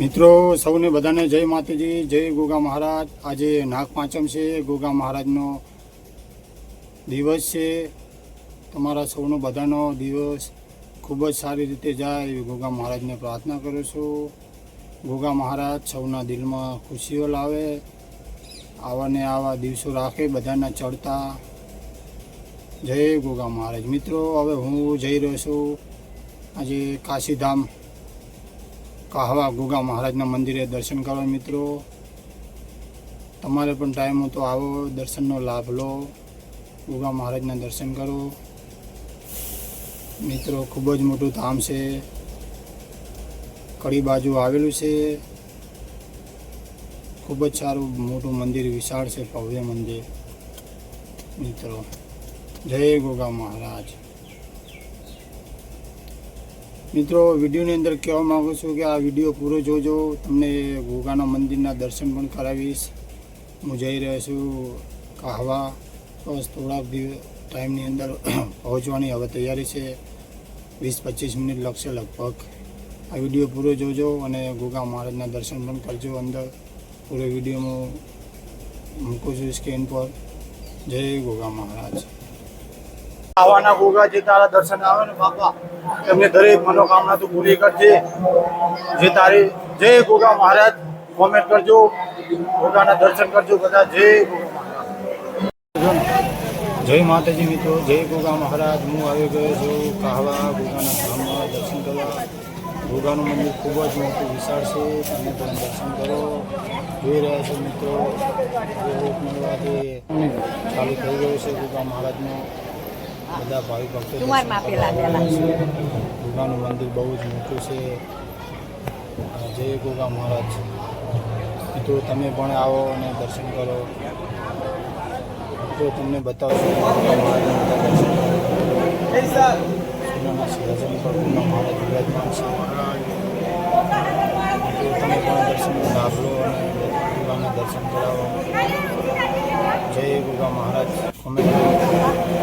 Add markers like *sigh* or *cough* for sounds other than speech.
મિત્રો, સૌને બધાને જય માતાજી, જય ગોગા મહારાજ. આજે નાગ પાંચમ છે, ગોગા મહારાજનો દિવસ છે. તમારા સૌનો બધાનો દિવસ ખૂબ જ સારી રીતે જાય એવી ગોગા મહારાજને પ્રાર્થના કરું છું. ગોગા મહારાજ સૌના દિલમાં ખુશીઓ લાવે, આવાને આવા દિવસો રાખે, બધાના ચડતા. જય ગોગા મહારાજ. મિત્રો, હવે હું જઈ રહ્યો છું આજે કાશીધામ કાહવા ગોગા મહારાજના મંદિરે દર્શન કરો મિત્રો. તમારે પણ ટાઈમ હોય તો આવો, દર્શનનો લાભ લો. ગોગા મહારાજના દર્શન કરો. મિત્રો, ખૂબ જ મોટું ધામ છે. કડી બાજુ આવેલું છે. ખૂબ જ સારું, મોટું મંદિર, વિશાળ છે ભવ્ય મંદિર. મિત્રો, જય ગોગા મહારાજ. મિત્રો, વિડીયોની અંદર કહેવા માગું છું કે આ વીડિયો પૂરો જોજો. તમને ગોગાના મંદિરના દર્શન પણ કરાવીશ. હું જઈ રહ્યો છું કાહવા. બસ થોડાક દિવસ ટાઈમની અંદર *clears throat* પહોંચવાની હવે તૈયારી છે. વીસ પચીસ મિનિટ લાગશે લગભગ. આ વીડિયો પૂરો જોજો અને ગોગા મહારાજના દર્શન પણ કરજો અંદર. પૂરો હું મૂકું છું સ્ક્રીન પર. જય ગોગા મહારાજ. આવાના ગોગા જે તારા દર્શન આવે ને બાપા, એમને દરેક મનોકામના તું પૂરી કરજે. જે તારી જય ગોગા મહારાજ કોમેન્ટ કરજો ગોગાના દર્શન કરજો બધા. જય જય માતાજી મિત્રો, જય ગોગા મહારાજ. હું આવી ગયો છું કાહવા ગોગાના ધામમાં દર્શન કરવા. ગોગાનું મંદિર ખૂબ જ મોટું વિશાળ છે. તમે પણ દર્શન કરો. જોઈ રહ્યા છો મિત્રો. ચાલુ થઈ ગયો છે ગોગા મહારાજનો. બધા ભાવિ ભક્તો દુર્ગાનું કુંવારમાં પેલા. ગોગાનું મંદિર બહુ જ મોટું છે. જય ગોગા મહારાજ. તો તમે પણ આવો અને દર્શન કરો. તો તમને બતાવશું સોનાના સિંહાસન પર મહારાજ વિરાજમાન છે. તો તમે પણ દર્શનનો લાભ લો અને દર્શન કરાવો. જય ગોગા મહારાજ. કોમેન્ટ